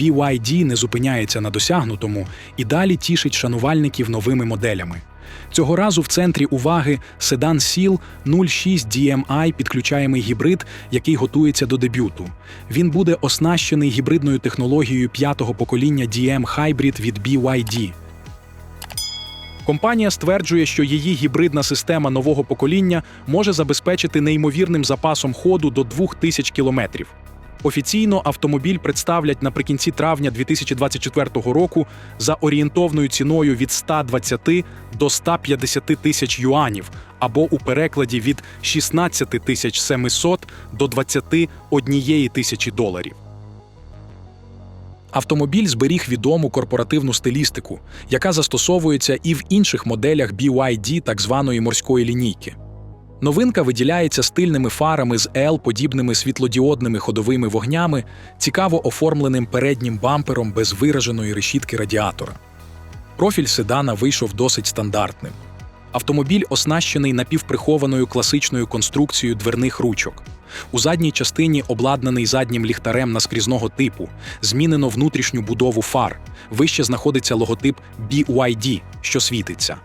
BYD не зупиняється на досягнутому і далі тішить шанувальників новими моделями. Цього разу в центрі уваги седан SEAL 06 DMI підключаємий гібрид, який готується до дебюту. Він буде оснащений гібридною технологією п'ятого покоління DM Hybrid від BYD. Компанія стверджує, що її гібридна система нового покоління може забезпечити неймовірним запасом ходу до 2000 кілометрів. Офіційно автомобіль представлять наприкінці травня 2024 року за орієнтовною ціною від 120 до 150 тисяч юанів, або у перекладі від 16 тисяч 700 до 21 тисячі доларів. Автомобіль зберіг відому корпоративну стилістику, яка застосовується і в інших моделях BYD так званої морської лінійки. Новинка виділяється стильними фарами з L-подібними світлодіодними ходовими вогнями, цікаво оформленим переднім бампером без вираженої решітки радіатора. Профіль седана вийшов досить стандартним. Автомобіль оснащений напівприхованою класичною конструкцією дверних ручок. У задній частині обладнаний заднім ліхтарем наскрізного типу, змінено внутрішню будову фар. Вище знаходиться логотип BYD, що світиться.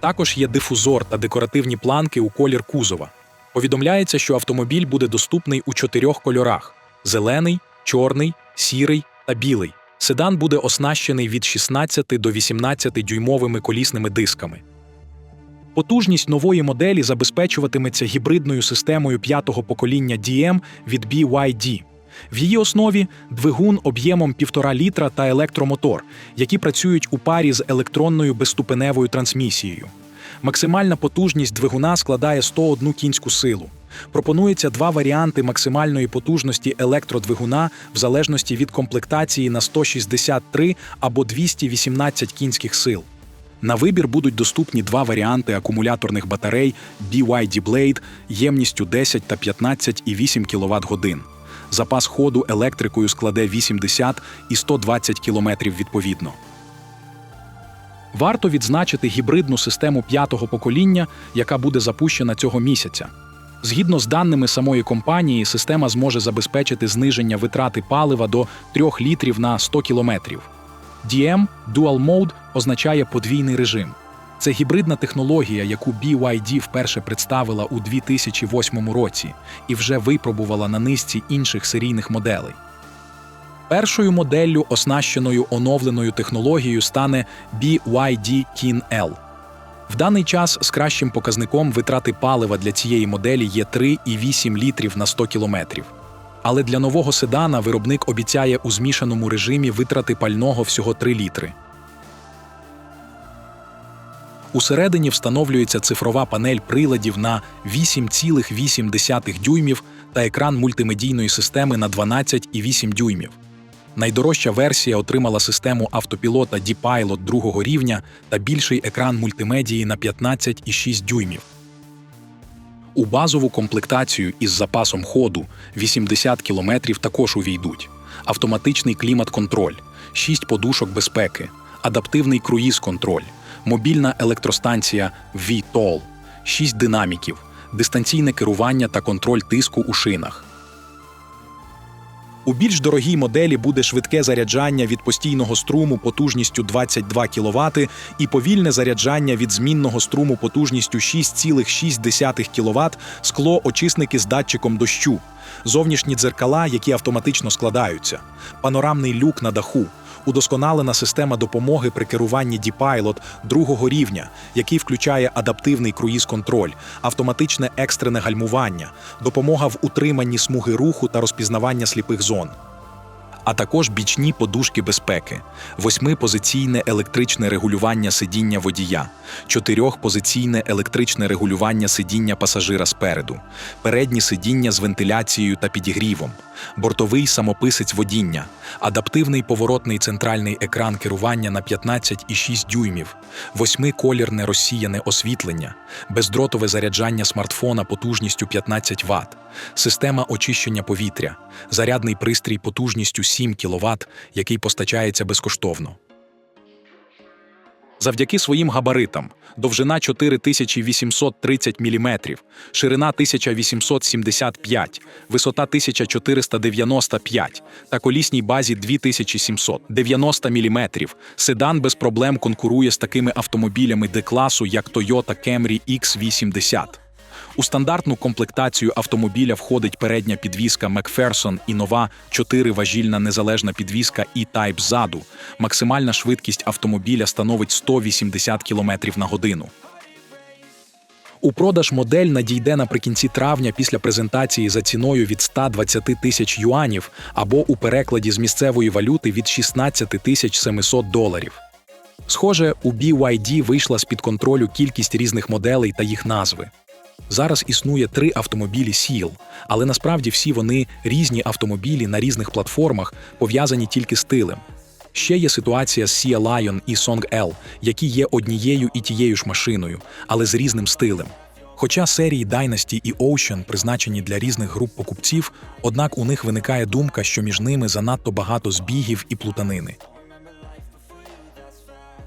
Також є дифузор та декоративні планки у колір кузова. Повідомляється, що автомобіль буде доступний у чотирьох кольорах: зелений, чорний, сірий та білий. Седан буде оснащений від 16 до 18 дюймовими колісними дисками. Потужність нової моделі забезпечуватиметься гібридною системою п'ятого покоління DM від BYD. В її основі двигун об'ємом 1,5 літра та електромотор, які працюють у парі з електронною безступеневою трансмісією. Максимальна потужність двигуна складає 101 кінську силу. Пропонується два варіанти максимальної потужності електродвигуна в залежності від комплектації на 163 або 218 кінських сил. На вибір будуть доступні два варіанти акумуляторних батарей BYD Blade ємністю 10 та 15,8 кВт годин. Запас ходу електрикою складе 80 і 120 км відповідно. Варто відзначити гібридну систему п'ятого покоління, яка буде запущена цього місяця. Згідно з даними самої компанії, система зможе забезпечити зниження витрати палива до 3 літрів на 100 кілометрів. DM Dual Mode означає подвійний режим. Це гібридна технологія, яку BYD вперше представила у 2008 році і вже випробувала на низці інших серійних моделей. Першою моделлю, оснащеною оновленою технологією, стане BYD Kin L. В даний час з кращим показником витрати палива для цієї моделі є 3,8 літрів на 100 кілометрів. Але для нового седана виробник обіцяє у змішаному режимі витрати пального всього 3 літри. Усередині встановлюється цифрова панель приладів на 8,8 дюймів та екран мультимедійної системи на 12,8 дюймів. Найдорожча версія отримала систему автопілота D-Pilot другого рівня та більший екран мультимедії на 15,6 дюймів. У базову комплектацію із запасом ходу 80 км також увійдуть автоматичний клімат-контроль, 6 подушок безпеки, адаптивний круїз-контроль, мобільна електростанція VTOL, 6 динаміків, дистанційне керування та контроль тиску у шинах. У більш дорогій моделі буде швидке заряджання від постійного струму потужністю 22 кВт і повільне заряджання від змінного струму потужністю 6,6 кВт, скло очисники з датчиком дощу, зовнішні дзеркала, які автоматично складаються, панорамний люк на даху, удосконалена система допомоги при керуванні D-Pilot другого рівня, який включає адаптивний круїз-контроль, автоматичне екстрене гальмування, допомога в утриманні смуги руху та розпізнавання сліпих зон. А також бічні подушки безпеки, восьмипозиційне електричне регулювання сидіння водія, чотирьохпозиційне електричне регулювання сидіння пасажира спереду, передні сидіння з вентиляцією та підігрівом, бортовий самописець водіння, адаптивний поворотний центральний екран керування на 15,6 дюймів, восьмиколірне розсіяне освітлення, бездротове заряджання смартфона потужністю 15 Вт, система очищення повітря, зарядний пристрій потужністю 7 кВт, який постачається безкоштовно. Завдяки своїм габаритам довжина 4830 мм, ширина 1875, висота 1495 та колісній базі 2790 мм, седан без проблем конкурує з такими автомобілями Д-класу, як Toyota Camry X80. У стандартну комплектацію автомобіля входить передня підвізка Macpherson і нова 4-важільна незалежна підвізка E-Type ззаду. Максимальна швидкість автомобіля становить 180 км на годину. У продаж модель надійде наприкінці травня після презентації за ціною від 120 тисяч юанів або у перекладі з місцевої валюти від 16 тисяч 700 доларів. Схоже, у BYD вийшла з-під контролю кількість різних моделей та їх назви. Зараз існує три автомобілі Сіл, але насправді всі вони різні автомобілі на різних платформах, пов'язані тільки стилем. Ще є ситуація з Sea Lion і Song L, які є однією і тією ж машиною, але з різним стилем. Хоча серії Dynasty і Ocean призначені для різних груп покупців, однак у них виникає думка, що між ними занадто багато збігів і плутанини.